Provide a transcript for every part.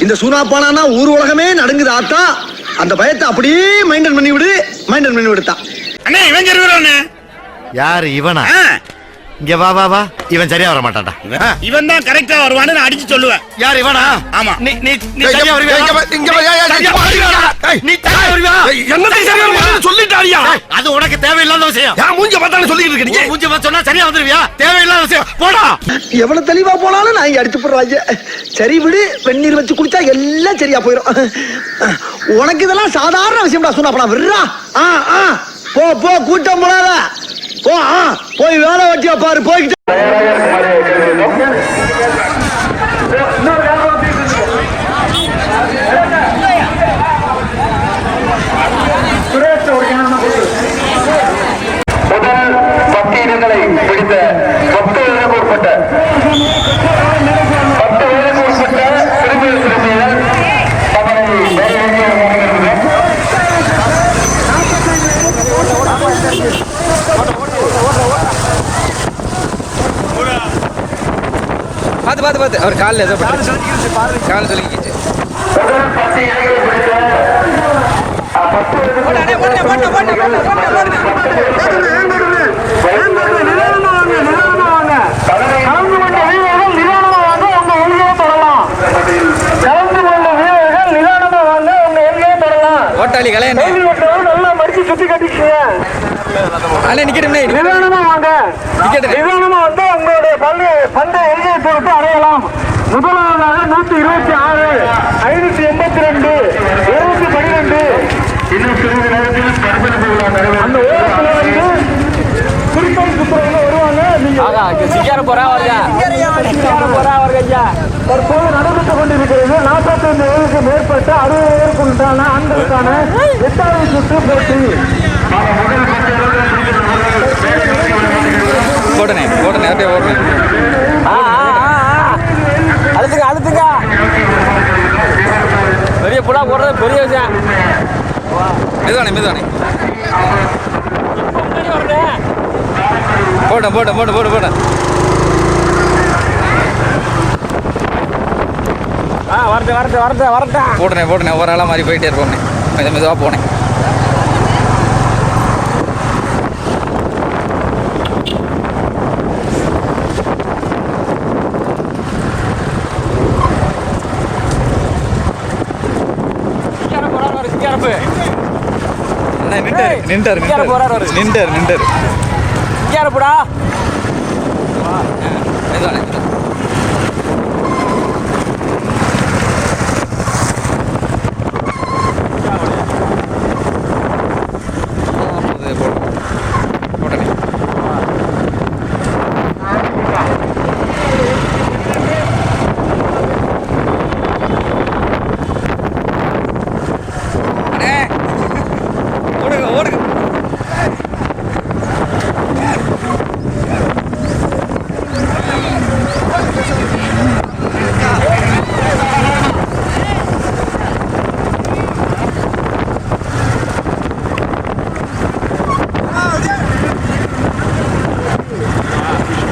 இந்த சூனாப்பானா ஊர் உலகமே நடுங்குது ஆத்தா. அந்த பயத்தை அப்படியே மைண்டன் பண்ணி விடு மைண்டன் பண்ணி விடுத்தான் அண்ணே இவன் யாரு இவனா? இங்க வா வா வா. இவன் சரியா வர மாட்டான்டா இவன் தான் கரெக்டா வருவான்னு நான் அடிச்சு சொல்லுவேன். யார் இவனா? ஆமா. நீ நீ நீ சரியா வருவியா? இங்க வா, சரியா இங்க வா, வருவியா? நீ சரியா வருவியா? என்னத்தை சரியா வருவான்னு சொல்லிட்டாரியா? அது உனக்கு தேவையில்லாத விஷயம். ஏன் மூஞ்ச பார்த்தானே சொல்லிட்டு இருக்க நீ? மூஞ்சி பார்த்து சொன்னா சரியா வந்துருவியா? தேவையில்லாத விஷயம். போடா. எவ்வளவு தெளிவா போனாலும் நான் இங்க அடிச்சு போடுறாங்க சரி விடு வெந்நீர் வச்சு குடிச்சா எல்லாம் சரியா போயிடும் உனக்கு இதெல்லாம் சாதாரண விஷயம்டா சூனாப்பனா. விடுறா. ஆ ஆ. போ போ கூட்டம் போடாத. போ போய் வேலை வெட்டியா பாரு போய்கிட்டு முதல் பத்து இடங்களை பிடித்த பத்து வயதுக்கு உட்பட்ட பார்த்து பார்த்து பார்த்து. அவர் காலில் ஏதோ பட்டு கால் சொல்லிக்கிச்சு ஓட்டாளி கலையண்ணே நல்லா மடிச்சு சுத்தி கட்டிக்கீங்க. அண்ணே நிக்கட்டும்ண்ணே நிதானமா வாங்க. நிதானமா வந்து உங்களுடைய பந்தை எல்லையை பொறுத்து அடையலாம்? முதலாவதாக நூத்தி இருபத்தி ஆறு ஐநூத்தி எண்பத்தி ரெண்டு இருநூத்தி பனிரெண்டு இன்னும் சிறிது நேரத்தில் பரபரப்பு அந்த ஓரத்தில் வந்து சுற்றுறவங்க வருவாங்க. நீங்க சிக்கார போறா ஐயா தற்போது நடைபெற்றுக் கொண்டிருக்கிறது. நாற்பத்தைந்து வயதுக்கு மேற்பட்ட அறுபது வயதுக்கு உண்டான ஆண்களுக்கான எட்டாவது சுற்று போட்டி. போட்டனே போட்டனே அப்படியே ஓடுறேன் அழுத்துங்க அழுத்துங்க பெரிய புலா போடுறது பெரிய விஷயம். மெதுவானே மெதுவானே. போட்டேன் போட்டேன் போட்டேன் போட்டு போட்டேன் ஆ வரட்டு வரட்டு வரட்டு வரட்டா போட்டனே போட்டனே ஒரு ஆளாக மாதிரி போயிட்டே இருப்போம்னே. மெது மெதுவாக போனேன் நின்றாரு நின்றாரு நின்றாரு நின்றாரு நின்றாரு போடா மெதுவானே மெதுவா. அது போடு. போட்டனே. அண்ணே. ஓடுங்க ஓடுங்க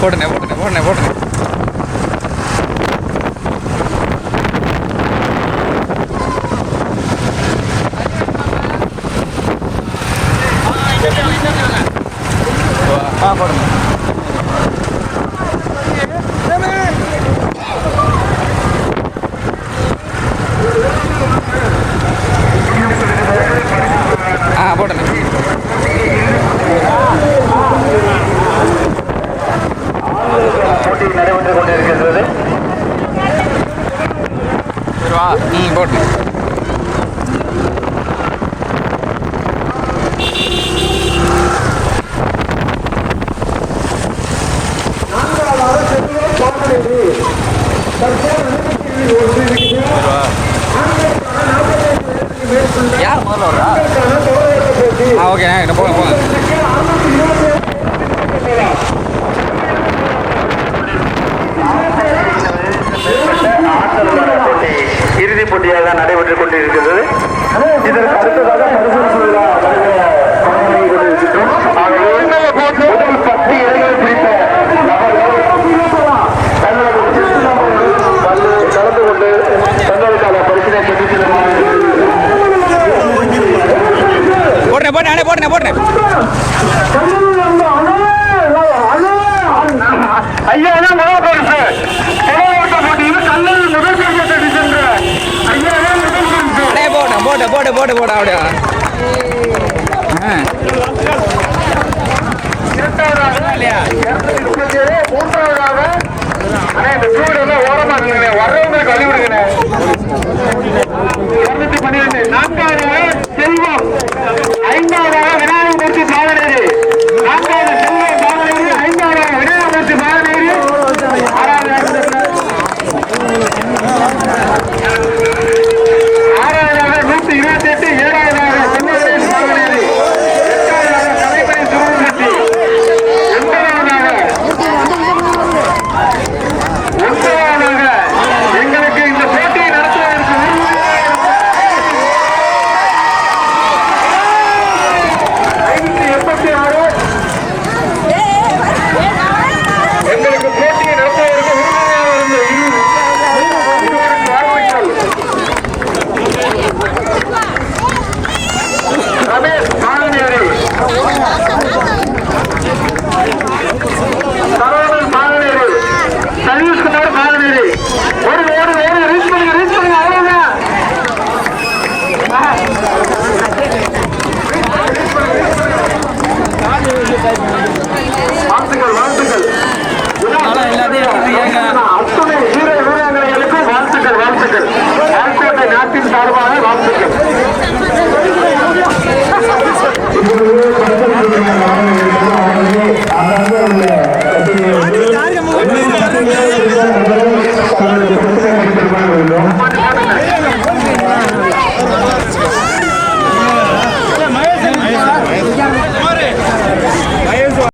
போட்டுனே போட்டுனே போட்டுனே போட்டுனே ஆ போடுங்க ஆ போட்டுனே போட்டி நடைபெற்றுக் கொண்டிருக்கின்றது போட்டு. யார் முதல்ல வர்றா? ஆ ஓகே என்ன போங்க போங்க. போட்டேன் அண்ணே போட்டேன் போட்டேன் ஐயா என்ன மழை போடுச்சு? போட்டேன் போட்டேன் போட்டு போட்டு போட அப்படியா வரவங்களுக்கு வழி விடுங்க பன்னிரெண்டு ஒரு ஒரு ஒரு ரீச்